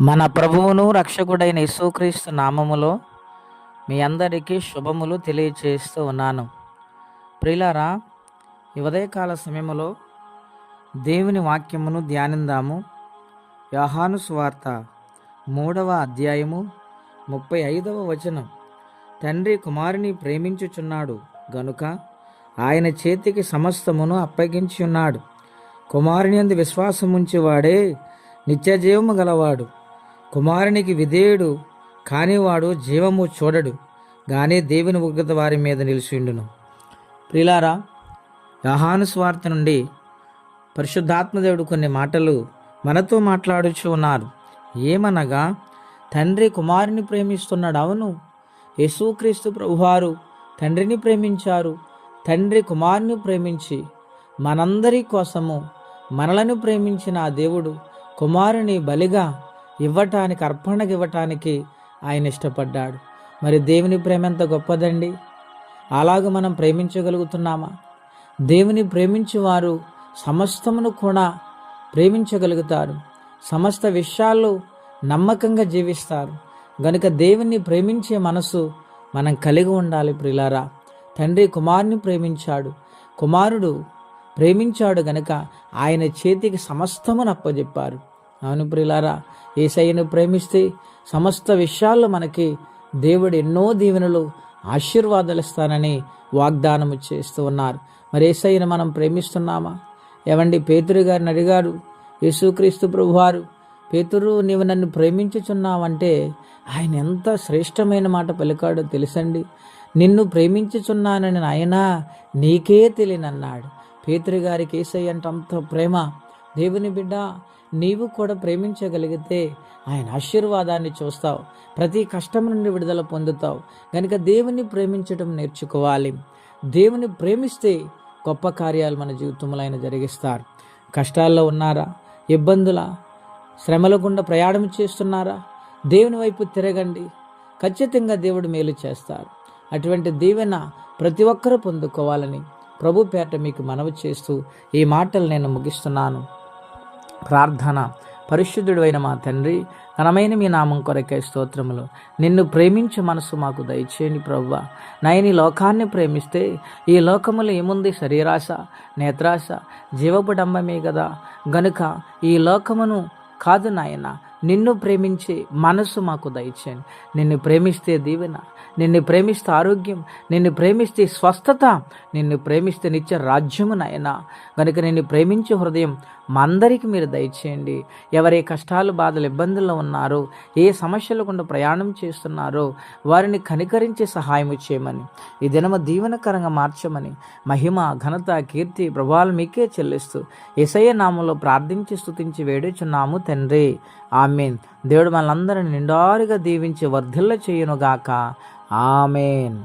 మన ప్రభువును రక్షకుడైన యేసుక్రీస్తు నామములో మీ అందరికీ శుభములు తెలియచేస్తూ ఉన్నాను. ప్రిలారా ఈ ఉదయకాల సమయములో దేవుని వాక్యమును ధ్యానిందాము. యోహాను స్వార్త మూడవ అధ్యాయము ముప్పై ఐదవ వచనం. తండ్రి కుమారుని ప్రేమించుచున్నాడు గనుక ఆయన చేతికి సమస్తమును అప్పగించి ఉన్నాడు కుమారుని అందు విశ్వాసముంచేవాడే నిత్యజీవము గలవాడు. కుమారునికి విధేయుడు కానివాడు జీవము చూడడు గాని దేవుని ఉగ్రత వారి మీద నిలిచిండును ప్రిలారా యహాను స్వార్థ నుండి పరిశుద్ధాత్మదేవుడు కొన్ని మాటలు మనతో మాట్లాడుచు ఉన్నారు. ఏమనగా తండ్రి కుమారుని ప్రేమిస్తున్నాడు అవును. యేసుక్రీస్తు ప్రభువారు తండ్రిని ప్రేమించారు. తండ్రి కుమారుని ప్రేమించి మనందరి కోసము మనలను ప్రేమించిన ఆ దేవుడు కుమారుని బలిగా ఇవ్వటానికి అర్పణకి ఇవ్వటానికి ఆయన ఇష్టపడ్డాడు. మరి దేవుని ప్రేమ ఎంత గొప్పదండి? అలాగ మనం ప్రేమించగలుగుతున్నామా? దేవుని ప్రేమించేవారు సమస్తమును కూడా ప్రేమించగలుగుతారు. సమస్త విషయాల్లో నమ్మకంగా జీవిస్తారు. గనుక దేవుణ్ణి ప్రేమించే మనసు మనం కలిగి ఉండాలి ప్రిలారా తండ్రి కుమారుని ప్రేమించాడు. కుమారుడు ప్రేమించాడు గనుక ఆయన చేతికి సమస్తమును అప్పజెప్పారు. అవును ప్రిలారా ఏసయ్యను ప్రేమిస్తే సమస్త విషయాల్లో మనకి దేవుడు ఎన్నో దీవెనలు ఆశీర్వాదాలు ఇస్తానని వాగ్దానము చేస్తూ ఉన్నారు. మరి ఏసయ్యను మనం ప్రేమిస్తున్నామా? ఏవండి? పేతురు గారిని అడిగారు యేసుక్రీస్తు ప్రభువారు పేతురు నీవు నన్ను ప్రేమించుచున్నావంటే ఆయన ఎంత శ్రేష్టమైన మాట పలికాడో తెలుసండి. నిన్ను ప్రేమించుచున్నానని ఆయన నీకే తెలియనన్నాడు. పేతురు గారికి ఏసయ్య అంటే అంత ప్రేమ. దేవుని బిడ్డ నీవు కూడా ప్రేమించగలిగితే ఆయన ఆశీర్వాదాన్ని చూస్తావు. ప్రతి కష్టం నుండి విడుదల పొందుతావు. కనుక దేవుని ప్రేమించడం నేర్చుకోవాలి. దేవుని ప్రేమిస్తే గొప్ప కార్యాలు మన జీవితంలో ఆయన జరిగిస్తారు. కష్టాల్లో ఉన్నారా? ఇబ్బందుల? శ్రమల గుండా ప్రయాణం చేస్తున్నారా? దేవుని వైపు తిరగండి. ఖచ్చితంగా దేవుడు మేలు చేస్తారు. అటువంటి దీవెన ప్రతి ఒక్కరూ పొందుకోవాలని ప్రభు పేట మీకు మనవి చేస్తూ ఈ మాటలు నేను ముగిస్తున్నాను. ప్రార్థన. పరిశుద్ధుడు అయిన మా తండ్రి ఘనమైన మీ నామం కొరకే స్తోత్రములు. నిన్ను ప్రేమించే మనసు మాకు దయచేయండి ప్రవ్వ. నాయని లోకాన్ని ప్రేమిస్తే ఈ లోకములో ఏముంది? శరీరాశ నేత్రాశ జీవపుడంబమే కదా గనుక ఈ లోకమును కాదు నాయన నిన్ను ప్రేమించే మనసు మాకు దయచేయండి. నిన్ను ప్రేమిస్తే దీవెన నిన్ను ప్రేమిస్తే ఆరోగ్యం నిన్ను ప్రేమిస్తే స్వస్థత నిన్ను ప్రేమిస్తే నిత్య రాజ్యము నాయన. గనుక నిన్ను ప్రేమించే హృదయం మా అందరికీ మీరు దయచేయండి. ఎవరే కష్టాలు బాధలు ఇబ్బందుల్లో ఉన్నారో ఏ సమస్యలు గుండా ప్రయాణం చేస్తున్నారో వారిని కనికరించే సహాయం చేయమని ఈ దినము దీవెనకరంగా మార్చమని మహిమ ఘనత కీర్తి ప్రభావాలు మీకే చెల్లిస్తూ ఎసయ్య నామంలో ప్రార్థించి స్థుతించి వేడుచున్నాము తండ్రి. ఆమెన్. దేవుడు మనందరిని నిండారుగా దీవించి వర్ధిల్ల చేయునుగాక ఆమెన్.